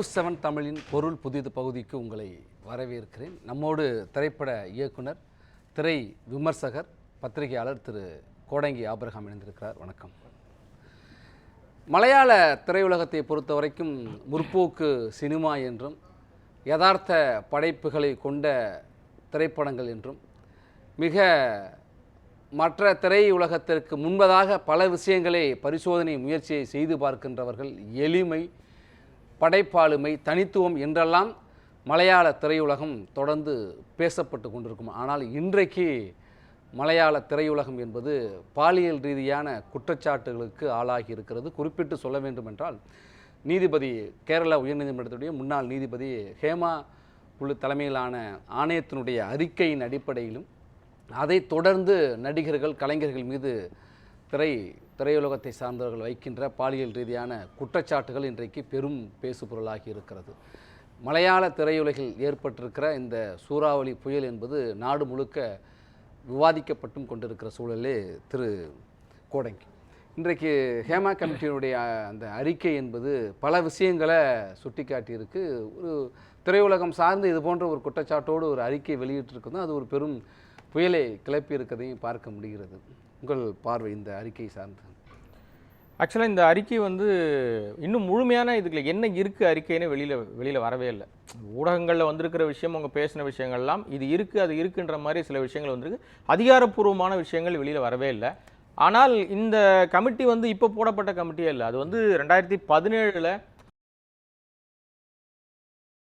News seven தமிழின் பொருள் புதிது பகுதிக்கு உங்களை வரவேற்கிறேன். நம்மோடு திரைப்பட இயக்குனர் திரை விமர்சகர் பத்திரிகையாளர் திரு கோடங்கி ஆபிரகாம் இணைந்திருக்கிறார். வணக்கம். மலையாள திரையுலகத்தை பொறுத்த வரைக்கும் முற்போக்கு சினிமா என்றும் யதார்த்த படைப்புகளை கொண்ட திரைப்படங்கள் என்றும் மிக மற்ற திரையுலகத்திற்கு முன்பதாக பல விஷயங்களை பரிசோதனை முயற்சியை செய்து பார்க்கின்றவர்கள் எளிமை படைப்பாளுமை தனித்துவம் என்றெல்லாம் மலையாள திரையுலகம் தொடர்ந்து பேசப்பட்டு கொண்டிருக்கும். ஆனால் இன்றைக்கு மலையாள திரையுலகம் என்பது பாலியல் ரீதியான குற்றச்சாட்டுகளுக்கு ஆளாகி இருக்கிறது. குறிப்பிட்டு சொல்ல வேண்டுமென்றால் நீதிபதி கேரள உயர்நீதிமன்றத்துடைய முன்னாள் நீதிபதி ஹேமா குழு தலைமையிலான ஆணையத்தினுடைய அறிக்கையின் அடிப்படையிலும் அதை தொடர்ந்து நடிகர்கள் கலைஞர்கள் மீது திரை திரையுலகத்தை சார்ந்தவர்கள் வைக்கின்ற பாலியல் ரீதியான குற்றச்சாட்டுகள் இன்றைக்கு பெரும் பேசுபொருளாகி இருக்கிறது. மலையாள திரையுலகில் ஏற்பட்டிருக்கிற இந்த சூறாவளி புயல் என்பது நாடு முழுக்க விவாதிக்கப்பட்டும் கொண்டிருக்கிற சூழலே திரு கோடங்கி. இன்றைக்கு ஹேமா கமிட்டியினுடைய அந்த அறிக்கை என்பது பல விஷயங்களை சுட்டிக்காட்டியிருக்கு. ஒரு திரையுலகம் சார்ந்து இது போன்ற ஒரு குற்றச்சாட்டோடு ஒரு அறிக்கை வெளியிட்டிருக்குதும் அது ஒரு பெரும் புயலை கிளப்பி இருக்கிறதையும் பார்க்க முடிகிறது. உங்கள் பார்வை இந்த அறிக்கை சார்ந்து. ஆக்சுவலாக இந்த அறிக்கை வந்து இன்னும் முழுமையான இதுக்குள்ள என்ன இருக்குது அறிக்கைன்னு வெளியில் வெளியில் வரவே இல்லை. ஊடகங்களில் வந்திருக்கிற விஷயம் அவங்க பேசின விஷயங்கள்லாம் இது இருக்குது அது இருக்குன்ற மாதிரி சில விஷயங்கள் வந்திருக்கு. அதிகாரப்பூர்வமான விஷயங்கள் வெளியில் வரவே இல்லை. ஆனால் இந்த கமிட்டி வந்து இப்போ போடப்பட்ட கமிட்டியே இல்லை. அது வந்து ரெண்டாயிரத்தி பதினேழில்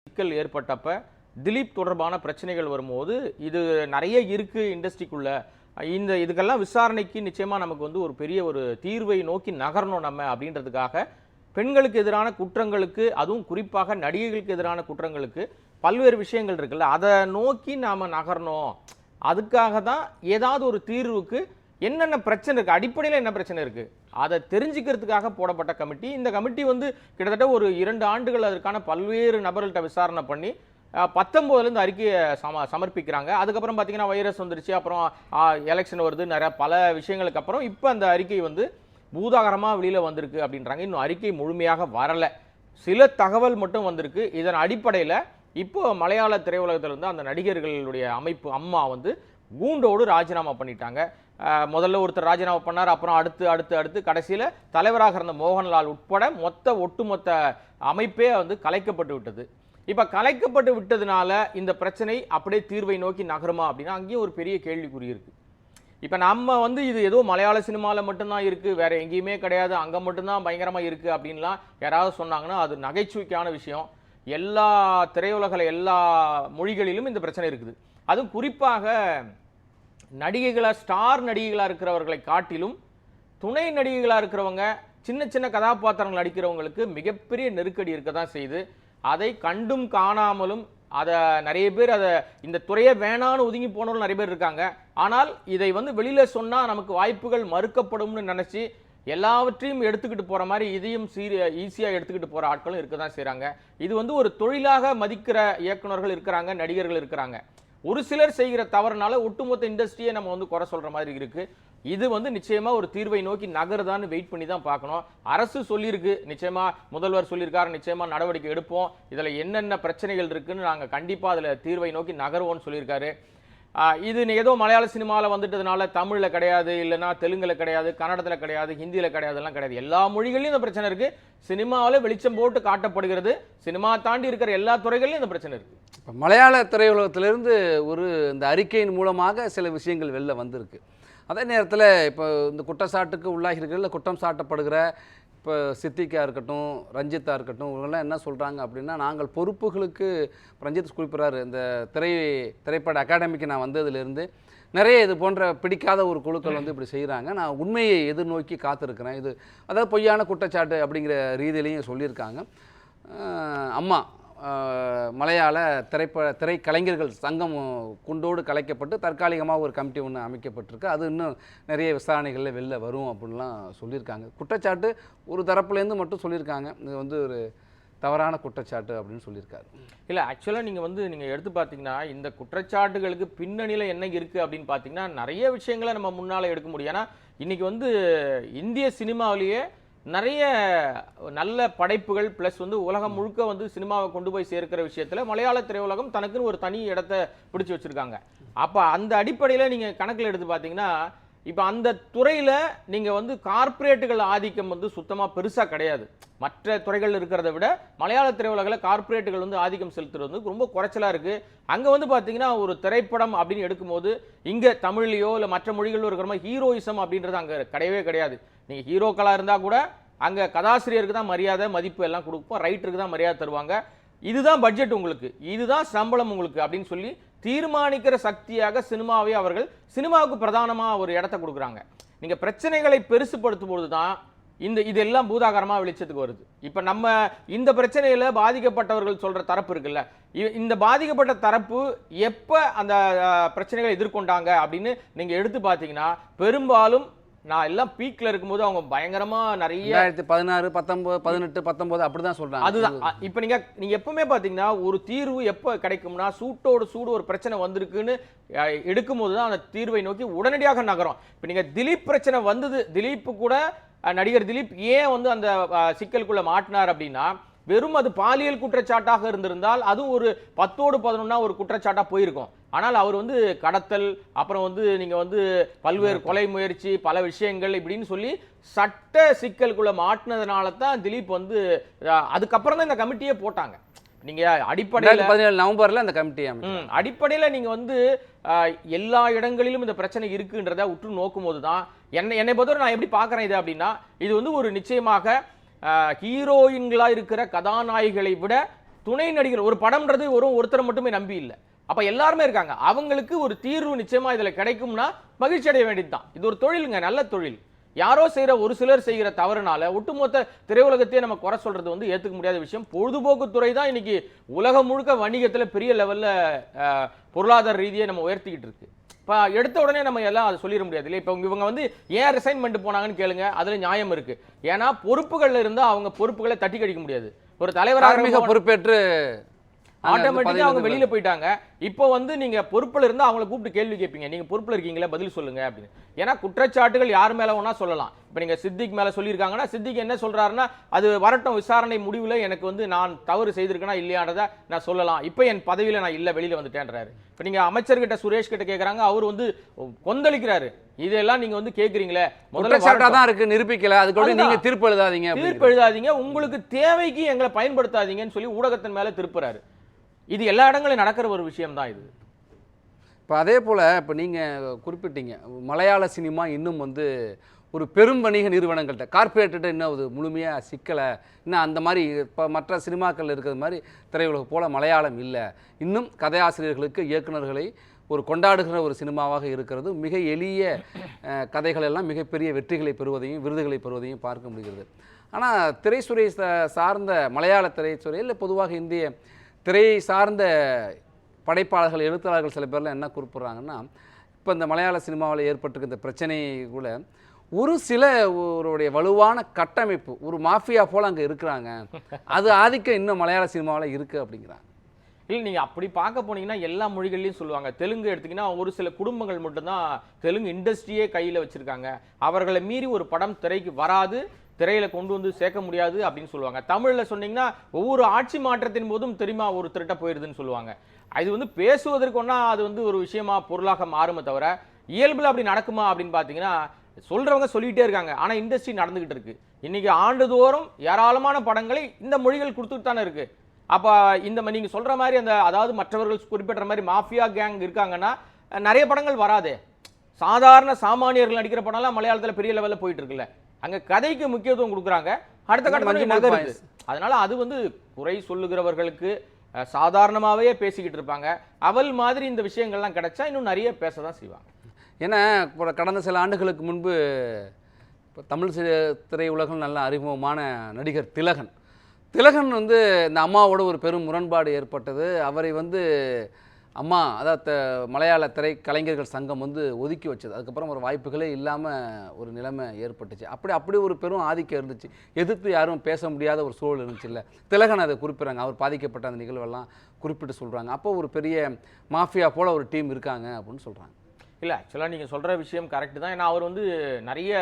சிக்கல் ஏற்பட்டப்ப திலீப் தொடர்பான பிரச்சனைகள் வரும்போது இது நிறைய இருக்குது இண்டஸ்ட்ரிக்குள்ளே. இந்த இதுக்கெல்லாம் விசாரணைக்கு நிச்சயமாக நமக்கு வந்து ஒரு பெரிய ஒரு தீர்வை நோக்கி நகரணும் நம்ம அப்படின்றதுக்காக பெண்களுக்கு எதிரான குற்றங்களுக்கு அதுவும் குறிப்பாக நடிகைகளுக்கு எதிரான குற்றங்களுக்கு பல்வேறு விஷயங்கள் இருக்குல்ல. அதை நோக்கி நாம் நகரணும். அதுக்காக தான் ஏதாவது ஒரு தீர்வுக்கு என்னென்ன பிரச்சனை இருக்குது அடிப்படையில் என்ன பிரச்சனை இருக்குது அதை தெரிஞ்சுக்கிறதுக்காக போடப்பட்ட கமிட்டி. இந்த கமிட்டி வந்து கிட்டத்தட்ட ஒரு இரண்டு ஆண்டுகள் அதற்கான பல்வேறு நபர்கள்ட்ட விசாரணை பண்ணி பத்தொம்போதுலேருந்து அறிக்கையை சம சமர்ப்பிக்கிறாங்க. அதுக்கப்புறம் பார்த்தீங்கன்னா வைரஸ் வந்துருச்சு. அப்புறம் எலெக்ஷன் வருது. நிறையா பல விஷயங்களுக்கு அப்புறம் இப்போ அந்த அறிக்கை வந்து பூதாகரமாக வெளியில் வந்திருக்கு அப்படின்றாங்க. இன்னும் அறிக்கை முழுமையாக வரலை. சில தகவல் மட்டும் வந்திருக்கு. இதன் அடிப்படையில் இப்போ மலையாள திரையுலகத்தில் வந்து அந்த நடிகர்களுடைய அமைப்பு அம்மா வந்து கூண்டோடு ராஜினாமா பண்ணிட்டாங்க. முதல்ல ஒருத்தர் ராஜினாமா பண்ணார். அப்புறம் அடுத்து அடுத்து அடுத்து கடைசியில் தலைவராக இருந்த மோகன்லால் உட்பட மொத்த ஒட்டுமொத்த அமைப்பே வந்து கலைக்கப்பட்டு விட்டது. இப்போ கலைக்கப்பட்டு விட்டதுனால இந்த பிரச்சனை அப்படியே தீர்வை நோக்கி நகருமா அப்படின்னா அங்கேயும் ஒரு பெரிய கேள்விக்குறி இருக்கு. இப்போ நம்ம வந்து இது ஏதோ மலையாள சினிமாவில் மட்டும்தான் இருக்குது வேற எங்கேயுமே கிடையாது அங்கே மட்டும்தான் பயங்கரமாக இருக்குது அப்படின்லாம் யாராவது சொன்னாங்கன்னா அது நகைச்சுவைக்கான விஷயம். எல்லா திரையுலகில் எல்லா மொழிகளிலும் இந்த பிரச்சனை இருக்குது. அதுவும் குறிப்பாக நடிகைகளாக ஸ்டார் நடிகைகளாக இருக்கிறவர்களை காட்டிலும் துணை நடிகைகளாக இருக்கிறவங்க சின்ன சின்ன கதாபாத்திரங்கள் நடிக்கிறவங்களுக்கு மிகப்பெரிய நெருக்கடி இருக்க தான் செய்யுது. அதை கண்டும் காணாமலும் அதை நிறைய பேர் அதை இந்த துறையை வேணான்னு ஒதுங்கி போனவர்கள் நிறைய பேர் இருக்காங்க. ஆனால் இதை வந்து வெளியில் சொன்னால் நமக்கு வாய்ப்புகள் மறுக்கப்படும்னு நினச்சி எல்லாவற்றையும் எடுத்துக்கிட்டு போகிற மாதிரி இதையும் சீரிய ஈஸியாக எடுத்துக்கிட்டு போகிற ஆட்களும் இருக்க தான் செய்கிறாங்க இது வந்து ஒரு தொழிலாக மதிக்கிற இயக்குனர்கள் இருக்கிறாங்க நடிகர்கள் இருக்கிறாங்க. ஒரு சிலர் செய்கிற தவறுனால ஒட்டுமொத்த இண்டஸ்ட்ரியை நம்ம வந்து குறை சொல்ற மாதிரி இருக்கு. இது வந்து நிச்சயமா ஒரு தீர்வை நோக்கி நகருதான்னு வெயிட் பண்ணி தான் பார்க்கணும். அரசு சொல்லியிருக்கு நிச்சயமா முதல்வர் சொல்லியிருக்காரு நிச்சயமா நடவடிக்கை எடுப்போம். இதில் என்னென்ன பிரச்சனைகள் இருக்குன்னு நாங்கள் கண்டிப்பாக அதில் தீர்வை நோக்கி நகருவோம்னு சொல்லியிருக்காரு. இது நீங்கள் ஏதோ மலையாள சினிமாவில் வந்துட்டதுனால தமிழில் கிடையாது இல்லைன்னா தெலுங்கில் கிடையாது கன்னடத்தில் கிடையாது ஹிந்தியில் கிடையாதுலாம் கிடையாது. எல்லா மொழிகள்லையும் இந்த பிரச்சனை இருக்குது சினிமாவில் வெளிச்சம் போட்டு காட்டப்படுகிறது. சினிமா தாண்டி இருக்கிற எல்லா துறைகள்லையும் இந்த பிரச்சனை இருக்குது இப்போ மலையாள திரையுலகத்திலிருந்து ஒரு இந்த அறிக்கையின் மூலமாக சில விஷயங்கள் வெளில வந்திருக்கு. அதே நேரத்தில் இப்போ இந்த குற்றச்சாட்டுக்கு உள்ளாகிறீர்கள் இல்லை குற்றம் சாட்டப்படுகிற இப்போ சித்திகா இருக்கட்டும் ரஞ்சித்தாக இருக்கட்டும் இவங்கெல்லாம் என்ன சொல்கிறாங்க அப்படின்னா நாங்கள் பொறுப்புகளுக்கு ரஞ்சித் குறிப்பிட்றாரு. இந்த திரை திரைப்பட அகாடமிக்கு நான் வந்ததுலேருந்து நிறைய இது போன்ற பிடிக்காத ஒரு குழுக்கள் வந்து இப்படி செய்கிறாங்க நான் உண்மையை எதிர்நோக்கி காத்திருக்கிறேன். இது அதாவது பொய்யான குற்றச்சாட்டு அப்படிங்கிற ரீதியிலையும் சொல்லியிருக்காங்க. அம்மா மலையாள திரைப்பட திரைக்கலைஞர்கள் சங்கம் குண்டோடு கலைக்கப்பட்டு தற்காலிகமாக ஒரு கமிட்டி ஒன்று அமைக்கப்பட்டிருக்கு. அது இன்னும் நிறைய விசாரணைகளில் வெளில வரும் அப்படின்லாம் சொல்லியிருக்காங்க. குற்றச்சாட்டு ஒரு தரப்புலேருந்து மட்டும் சொல்லியிருக்காங்க. இது வந்து ஒரு தவறான குற்றச்சாட்டு அப்படின்னு சொல்லியிருக்காரு. இல்லை ஆக்சுவலாக நீங்கள் வந்து நீங்கள் எடுத்து பார்த்தீங்கன்னா இந்த குற்றச்சாட்டுகளுக்கு பின்னணியில் என்ன இருக்குது அப்படின்னு பார்த்தீங்கன்னா நிறைய விஷயங்களை நம்ம முன்னால் எடுக்க முடியும். ஏன்னா இன்றைக்கி வந்து இந்திய சினிமாவிலேயே நிறைய நல்ல படைப்புகள் ப்ளஸ் வந்து உலகம் முழுக்க வந்து சினிமாவை கொண்டு போய் சேர்க்கிற விஷயத்துல மலையாள திரையுலகம் தனக்குன்னு ஒரு தனி இடத்த பிடிச்சு வச்சிருக்காங்க. அப்ப அந்த அடிப்படையில நீங்க கணக்குல எடுத்து பார்த்தீங்கன்னா இப்போ அந்த துறையில நீங்க வந்து கார்ப்பரேட்டுகள் ஆதிக்கம் வந்து சுத்தமா பெருசா கிடையாது. மற்ற துறைகள் இருக்கிறத விட மலையாள திரையுலகில் கார்ப்பரேட்டுகள் வந்து ஆதிக்கம் செலுத்துறது வந்து ரொம்ப குறைச்சலா இருக்கு. அங்க வந்து பாத்தீங்கன்னா ஒரு திரைப்படம் அப்படின்னு எடுக்கும்போது இங்க தமிழ்லயோ இல்ல மற்ற மொழிகளிலோ இருக்கிற மாதிரி ஹீரோயிசம் அப்படின்றது அங்க கிடையவே கிடையாது. நீங்கள் ஹீரோக்களாக இருந்தால் கூட அங்கே கதாசிரியருக்கு தான் மரியாதை மதிப்பு எல்லாம் கொடுப்போம். ரைட்டருக்கு தான் மரியாதை தருவாங்க. இதுதான் பட்ஜெட் உங்களுக்கு. இதுதான் சம்பளம் உங்களுக்கு அப்படின்னு சொல்லி தீர்மானிக்கிற சக்தியாக சினிமாவை அவர்கள் சினிமாவுக்கு பிரதானமாக ஒரு இடத்த கொடுக்குறாங்க. நீங்கள் பிரச்சனைகளை பெருசுப்படுத்தும்போது பொழுது தான் இந்த இதெல்லாம் பூதாகரமாக வெளிச்சத்துக்கு வருது. இப்போ நம்ம இந்த பிரச்சனையில் பாதிக்கப்பட்டவர்கள் சொல்கிற தரப்பு இருக்குல்ல. இ- இந்த பாதிக்கப்பட்ட தரப்பு எப்போ அந்த பிரச்சனைகளை எதிர்கொண்டாங்க அப்படின்னு நீங்கள் எடுத்து பார்த்தீங்கன்னா பெரும்பாலும் நான் எல்லாம் பீக்ல இருக்கும்போது அவங்க பயங்கரமா நிறைய ரெண்டாயிரத்தி பதினாறு பத்தொன்பது பதினெட்டு பத்தொன்பது அப்படிதான் சொல்றாங்க. அதுதான். இப்ப நீங்க நீங்க எப்பவுமே பாத்தீங்கன்னா ஒரு தீர்வு எப்ப கிடைக்கும்னா சூட்டோடு சூடு ஒரு பிரச்சனை வந்திருக்குன்னு எடுக்கும்போது தான் அந்த தீர்வை நோக்கி உடனடியாக நகரும். இப்ப நீங்க திலீப் பிரச்சனை வந்தது திலீப் கூட நடிகர் திலீப் ஏன் வந்து அந்த சிக்கலுக்குள்ள மாட்டினார் அப்படின்னா வெறும் அது பாலியல் குற்றச்சாட்டாக இருந்திருந்தால் அதுவும் ஒரு பத்தோடு பதினொன்னா ஒரு குற்றச்சாட்டா போயிருக்கும். ஆனால் அவர் வந்து கடத்தல் அப்புறம் வந்து நீங்க வந்து பல்வேறு கொலை முயற்சி பல விஷயங்கள் இப்படின்னு சொல்லி சட்ட சிக்கலுக்குள்ள மாட்டினதுனால தான் திலீப் வந்து அதுக்கப்புறம் தான் இந்த கமிட்டியே போட்டாங்க. நீங்க அடிப்படையில பதினேழு நவம்பர்ல அந்த கமிட்டி அடிப்படையில நீங்க வந்து எல்லா இடங்களிலும் இந்த பிரச்சனை இருக்குன்றத உற்று நோக்கும் போது தான் என்னை என்னை பொறுத்தவரை நான் எப்படி பார்க்கறேன் இது அப்படின்னா இது வந்து ஒரு நிச்சயமாக அஹ், ஹீரோயின்களா இருக்கிற கதாநாயகிகளை விட துணை நடிகர் ஒரு படம்ன்றது ஒரு ஒருத்தரை மட்டுமே நம்பி இல்லை. அப்ப எல்லாருமே இருக்காங்க. அவங்களுக்கு ஒரு தீர்வு நிச்சயமா இதுல கிடைக்கும்னா மகிழ்ச்சி அடைய வேண்டியதுதான். இது ஒரு தொழிலுங்க நல்ல தொழில். யாரோ செய்யற ஒரு சிலர் செய்கிற தவறுனால ஒட்டுமொத்த திரையுலகத்தையே நம்ம குறை சொல்றது வந்து ஏத்துக்க முடியாத விஷயம். பொழுதுபோக்கு துறை தான் இன்னைக்கு உலகம் முழுக்க வணிகத்துல பெரிய லெவல்ல பொருளாதார ரீதியை நம்ம உயர்த்திக்கிட்டு இருக்கு. இப்போ எடுத்த உடனே நம்ம எல்லாம் அதை சொல்லிட முடியாது இல்லை இப்போ இவங்க வந்து ஏன் ரிசைன்மெண்ட் போனாங்கன்னு கேளுங்க. அதுல நியாயம் இருக்கு. ஏன்னா பொறுப்புகள்ல இருந்தா அவங்க பொறுப்புகளை தட்டி கழிக்க முடியாது. ஒரு தலைவராக இருப்பவன் பொறுப்பேற்று ஆட்டோமேட்டிக்கா அவங்க வெளியில போயிட்டாங்க. இப்போ வந்து நீங்க பொறுப்புல இருந்தா அவங்கள கூப்பிட்டு கேள்வி கேட்பீங்க. நீங்க பொறுப்புல இருக்கீங்களா? பதில் சொல்லுங்க அப்படின்னு. ஏன்னா குற்றச்சாட்டுகள் யார் மேல வேணா சொல்லலாம். இப்போ நீங்க சித்திக் மேல சொல்லியிருக்காங்கன்னா சித்திக் என்ன சொல்றாருன்னா அது வரட்டும் விசாரணை முடிவுல எனக்கு வந்து நான் தவறு செய்திருக்கேனா இல்லையான்றத நான் சொல்லலாம். இப்போ என் பதவியில நான் இல்ல வெளியில வந்துட்டேன்றாரு. இப்போ நீங்க அமைச்சர்கிட்ட சுரேஷ் கிட்ட கேக்குறாங்க அவர் வந்து கொந்தளிக்கிறாரு. இதெல்லாம் நீங்க வந்து கேக்குறீங்களே. முதல்ல. தான் இருக்கு நிரூபிக்கல. அதுக்கு. நீங்க தீர்ப்பு எழுதாதீங்க தீர்ப்பு. எழுதாதீங்க. உங்களுக்கு தேவைக்கு எங்களை பயன்படுத்தாதீங்கன்னு சொல்லி ஊடகத்தின் மேல திருப்புறாரு. இது எல்லா இடங்களிலும் நடக்கிற ஒரு விஷயம்தான் இது. இப்போ அதே போல் இப்போ நீங்கள் குறிப்பிட்டீங்க மலையாள சினிமா இன்னும் வந்து ஒரு பெரும் வணிக நிறுவனங்கள்கிட்ட கார்பரேட்டர்கிட்ட இன்னும் அது முழுமையாக சிக்கலை இன்னும் அந்த மாதிரி இப்போ மற்ற சினிமாக்கள் இருக்கிற மாதிரி திரையுலகம் போல் மலையாளம் இல்லை. இன்னும் கதையாசிரியர்களுக்கு இயக்குனர்களை ஒரு கொண்டாடுகிற ஒரு சினிமாவாக இருக்கிறது. மிக எளிய கதைகள் எல்லாம் மிகப்பெரிய வெற்றிகளை பெறுவதையும் விருதுகளை பெறுவதையும் பார்க்க முடிகிறது. ஆனால் திரைத்துறை சார்ந்த மலையாள திரைத்துறை இல்லை பொதுவாக இந்திய திரையை சார்ந்த படைப்பாளர்கள் எழுத்தாளர்கள் சில பேர்லாம் என்ன குறிப்பிட்றாங்கன்னா இப்போ இந்த மலையாள சினிமாவில் ஏற்பட்டிருக்க இந்த பிரச்சனை கூட ஒரு சில ஒருடைய வலுவான கட்டமைப்பு ஒரு மாஃபியா போல் அங்கே இருக்கிறாங்க. அது ஆதிக்கம் இன்னும் மலையாள சினிமாவில் இருக்குது அப்படிங்கிறாங்க. இல்லை நீங்கள் அப்படி பார்க்க போனீங்கன்னா எல்லா மொழிகள்லையும் சொல்லுவாங்க. தெலுங்கு எடுத்தீங்கன்னா ஒரு சில குடும்பங்கள் மட்டும்தான் தெலுங்கு இண்டஸ்ட்ரியே கையில் வச்சிருக்காங்க. அவர்களை மீறி ஒரு படம் திரைக்கு வராது. திரையில கொண்டு வந்து சேர்க்க முடியாது அப்படின்னு சொல்லுவாங்க. தமிழ்ல சொன்னீங்கன்னா ஒவ்வொரு ஆட்சி மாற்றத்தின் போதும் தெரியுமா ஒரு திருட்ட போயிருதுன்னு சொல்லுவாங்க. அது வந்து பேசுவதற்கு ஒன்றா அது வந்து ஒரு விஷயமா பொருளாக மாறுமே தவிர இயல்பில் அப்படி நடக்குமா அப்படின்னு பார்த்தீங்கன்னா சொல்றவங்க சொல்லிகிட்டே இருக்காங்க. ஆனால் இண்டஸ்ட்ரி நடந்துகிட்டு இருக்கு. இன்னைக்கு ஆண்டுதோறும் ஏராளமான படங்களை இந்த மொழிகள் கொடுத்துட்டு தானே இருக்கு. அப்போ இந்த நீங்கள் நீங்க சொல்ற மாதிரி அந்த அதாவது மற்றவர்கள் குறிப்பிட்ட மாதிரி மாஃபியா கேங் இருக்காங்கன்னா நிறைய படங்கள் வராதே. சாதாரண சாமானியர்கள் நடிக்கிற படம்லாம் மலையாளத்தில் பெரிய லெவலில் போயிட்டு இருக்குல்ல. அங்க கதைக்கு முக்கியத்துவம் கொடுக்குறாங்க. அடுத்த இந்த கட்ட மஞ்சள் நகருது. பாய்ஸ். அதனால அது வந்து குறை சொல்லுகிறவர்களுக்கு அஹ், சாதாரணமாவே பேசிக்கிட்டு இருப்பாங்க. அவல் மாதிரி இந்த விஷயங்கள்லாம் கிடைச்சா இன்னும் நிறைய பேச தான் செய்வாங்க. ஏன்னா இப்போ கடந்த சில ஆண்டுகளுக்கு முன்பு இப்போ தமிழ் திரையுலகம் நல்ல அறிமுகமான நடிகர் திலகன். திலகன் வந்து இந்த அம்மாவோட ஒரு பெரும் முரண்பாடு ஏற்பட்டது. அவரை வந்து அம்மா அதாவது த- மலையாள திரை கலைஞர்கள் சங்கம் வந்து ஒதுக்கி வச்சது. அதுக்கப்புறம் ஒரு வாய்ப்புகளே இல்லாமல் ஒரு நிலைமை ஏற்பட்டுச்சு. அப்படி அப்படி ஒரு பெரும் ஆதிக்கம் இருந்துச்சு. எதிர்த்து யாரும் பேச முடியாத ஒரு சூழல் இருந்துச்சு இல்லை திலகன் அதை குறிப்பிட்றாங்க. அவர் பாதிக்கப்பட்ட அந்த நிகழ்வெல்லாம் குறிப்பிட்டு சொல்கிறாங்க அப்போ ஒரு பெரிய மாஃபியா போல் ஒரு டீம் இருக்காங்க அப்படின்னு சொல்கிறாங்க இல்லை ஆக்சுவலாக நீங்கள் சொல்கிற விஷயம் கரெக்டு தான். ஏன்னா அவர் வந்து நிறைய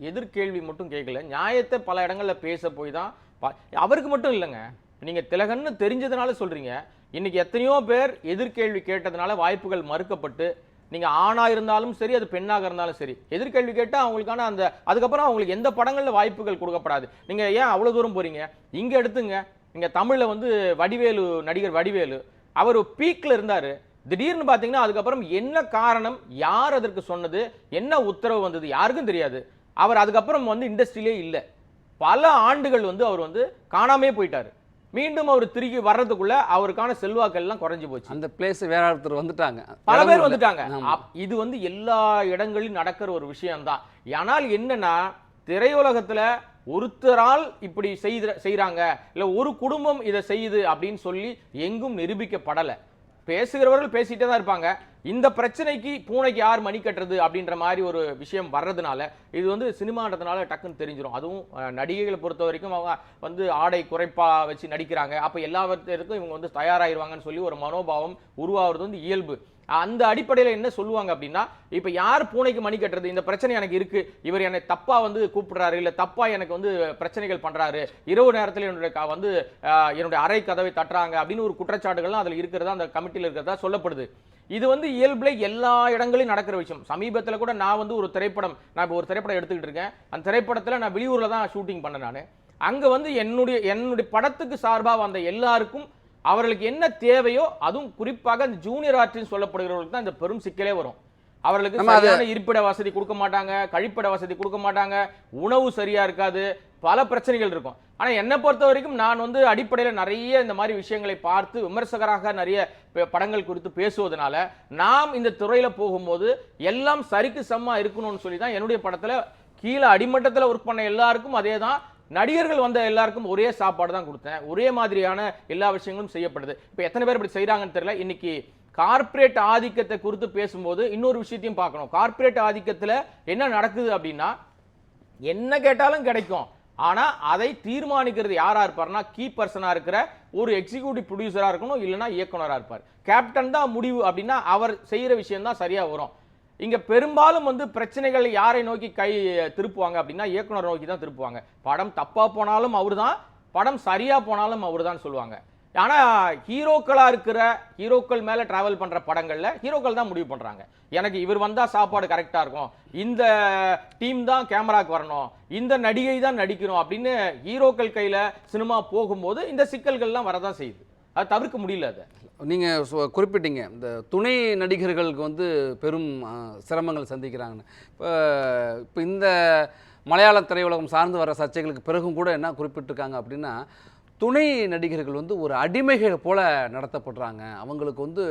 எதிர்கேள்வி மட்டும் கேட்கல. நியாயத்தை பல இடங்களில் பேச போய் தான் பா- அவருக்கு மட்டும் இல்லைங்க. நீங்கள் திலகன்னு தெரிஞ்சதுனால சொல்கிறீங்க இன்னைக்கு எத்தனையோ பேர் எதிர்கேள்வி கேட்டதுனால வாய்ப்புகள் மறுக்கப்பட்டு நீங்கள் ஆணாக இருந்தாலும் சரி அது பெண்ணாக இருந்தாலும் சரி எதிர்கேள்வி கேட்டால் அவங்களுக்கான அந்த அதுக்கப்புறம் அவங்களுக்கு எந்த படங்களில் வாய்ப்புகள் கொடுக்கப்படாது. நீங்கள் ஏன் அவ்வளோ தூரம் போகிறீங்க இங்கே எடுத்துங்க. இங்கே தமிழில் வந்து வடிவேலு நடிகர் வடிவேலு அவர் பீக்கில் இருந்தார். திடீர்னு பார்த்தீங்கன்னா அதுக்கப்புறம் என்ன காரணம் யார் அதற்கு சொன்னது என்ன உத்தரவு வந்தது யாருக்கும் தெரியாது. அவர் அதுக்கப்புறம் வந்து இண்டஸ்ட்ரியிலே இல்லை. பல ஆண்டுகள் வந்து அவர் வந்து காணாமே போயிட்டார். மீண்டும் அவர் திரும்பி வர்றதுக்குள்ள அவருக்கான செல்வாக்கு எல்லாம் குறைஞ்சு போச்சு. அந்த பிளேஸ் வேற ஒருத்தர் வந்துட்டாங்க. பல பேர் வந்துட்டாங்க. இது வந்து எல்லா இடங்களிலும் நடக்கிற ஒரு விஷயம்தான். ஆனால் என்னன்னா திரையுலகத்துல ஒருத்தரால் இப்படி செய்த செய்றாங்க. இல்ல ஒரு குடும்பம் இதை செய்யுது அப்படின்னு சொல்லி எங்கும் நிரூபிக்கப்படல. பேசுகிறவர்கள் பேசிட்டே தான் இருப்பாங்க. இந்த பிரச்சனைக்கு பூனைக்கு யார் மணி கட்டுறது அப்படின்ற மாதிரி ஒரு விஷயம் வர்றதுனால இது வந்து சினிமான்றதுனால டக்குன்னு தெரிஞ்சிடும் அதுவும் நடிகைகளை பொறுத்த வரைக்கும் அவங்க வந்து ஆடை குறைப்பா வச்சு நடிக்கிறாங்க. அப்போ எல்லாவற்றிற்கும் இவங்க வந்து தயாராகிடுவாங்கன்னு சொல்லி ஒரு மனோபாவம் உருவாகிறது வந்து இயல்பு. அந்த அடிப்படையில் என்ன சொல்லுவாங்க அப்படின்னா இப்போ யார் பூனைக்கு மணி கட்டுறது? இந்த பிரச்சனை எனக்கு இருக்கு. இவர் என்னை தப்பா வந்து கூப்பிடுறாரு. இல்லை தப்பா எனக்கு வந்து பிரச்சனைகள் பண்றாரு. இரவு நேரத்தில் என்னுடைய வந்து என்னுடைய அறை கதவை தட்டுறாங்க அப்படின்னு ஒரு குற்றச்சாட்டுகள்லாம் அதில் இருக்கிறதா அந்த கமிட்டியில் இருக்கிறதா சொல்லப்படுது. இது வந்து இயல்புல எல்லா இடங்களிலும் நடக்கிற விஷயம். சமீபத்துல கூட நான் வந்து ஒரு திரைப்படம் நான் இப்போ ஒரு திரைப்படம் எடுத்துக்கிட்டு இருக்கேன். அந்த திரைப்படத்துல நான் வெளியூர்ல தான் ஷூட்டிங் பண்ணேன் நான். அங்க வந்து என்னுடைய என்னுடைய படத்துக்கு சார்பா வந்த எல்லாருக்கும் அவர்களுக்கு என்ன தேவையோ அதுவும் குறிப்பாக அந்த ஜூனியர் ஆர்டிஸ்ட் சொல்லப்படுகிறவர்களுக்கு தான் இந்த பெரும் சிக்கலே வரும். அவர்களுக்கு சரியான இருப்பிட வசதி கொடுக்க மாட்டாங்க கழிப்பிட வசதி கொடுக்க மாட்டாங்க உணவு சரியா இருக்காது பல பிரச்சனைகள் இருக்கும். ஆனால் என்னை பொறுத்த வரைக்கும் நான் வந்து அடிப்படையில் நிறைய இந்த மாதிரி விஷயங்களை பார்த்து விமர்சகராக நிறைய படங்கள் குறித்து பேசுவதனால நாம் இந்த துறையில் போகும்போது எல்லாம் சரிக்கு சமமா இருக்கணும்னு சொல்லி தான் என்னுடைய படத்தில் கீழே அடிமட்டத்தில் ஒர்க் பண்ண எல்லாருக்கும் அதே தான். நடிகர்கள் வந்த எல்லாருக்கும் ஒரே சாப்பாடு தான் கொடுத்தேன். ஒரே மாதிரியான எல்லா விஷயங்களும் செய்யப்படுது. இப்போ எத்தனை பேர் இப்படி செய்கிறாங்கன்னு தெரியல. இன்னைக்கு கார்ப்பரேட் ஆதிக்கத்தை குறித்து பேசும்போது இன்னொரு விஷயத்தையும் பார்க்கணும். கார்ப்பரேட் ஆதிக்கத்தில் என்ன நடக்குது அப்படின்னா என்ன கேட்டாலும் கிடைக்கும். ஆனால் அதை தீர்மானிக்கிறது யாராக இருப்பார்னா கீ பர்சனாக இருக்கிற ஒரு எக்ஸிக்யூட்டிவ் ப்ரொடியூசராக இருக்கணும் இல்லைன்னா இயக்குனராக இருப்பார். கேப்டன் தான் முடிவு அப்படின்னா அவர் செய்கிற விஷயம் தான் வரும். இங்கே பெரும்பாலும் வந்து பிரச்சனைகள் யாரை நோக்கி கை திருப்புவாங்க அப்படின்னா இயக்குனர் நோக்கி தான் திருப்புவாங்க. படம் தப்பாக போனாலும் அவர் தான் படம் சரியாக போனாலும் அவர் தான் சொல்லுவாங்க. ஆனால் ஹீரோக்களாக இருக்கிற ஹீரோக்கள் மேலே ட்ராவல் பண்ணுற படங்களில் ஹீரோக்கள் தான் முடிவு பண்ணுறாங்க எனக்கு இவர் வந்தால் சாப்பாடு கரெக்டாக இருக்கும். இந்த டீம் தான் கேமராக்கு வரணும். இந்த நடிகை தான் நடிக்கணும் அப்படின்னு ஹீரோக்கள் கையில் சினிமா போகும்போது இந்த சிக்கல்கள்லாம் வரதான் செய்யுது. அது தவிர்க்க முடியல அதை. நீங்கள் குறிப்பிட்டீங்க. இந்த துணை நடிகர்களுக்கு வந்து பெரும் சிரமங்கள் சந்திக்கிறாங்கன்னு. இப்போ இப்போ இந்த மலையாள திரையுலகம் சார்ந்து வர சர்ச்சைகளுக்கு பிறகும் கூட என்ன குறிப்பிட்டிருக்காங்க அப்படின்னா துணை நடிகர்கள் வந்து ஒரு அடிமைகள் போல நடத்தப்படுறாங்க. அவங்களுக்கு வந்து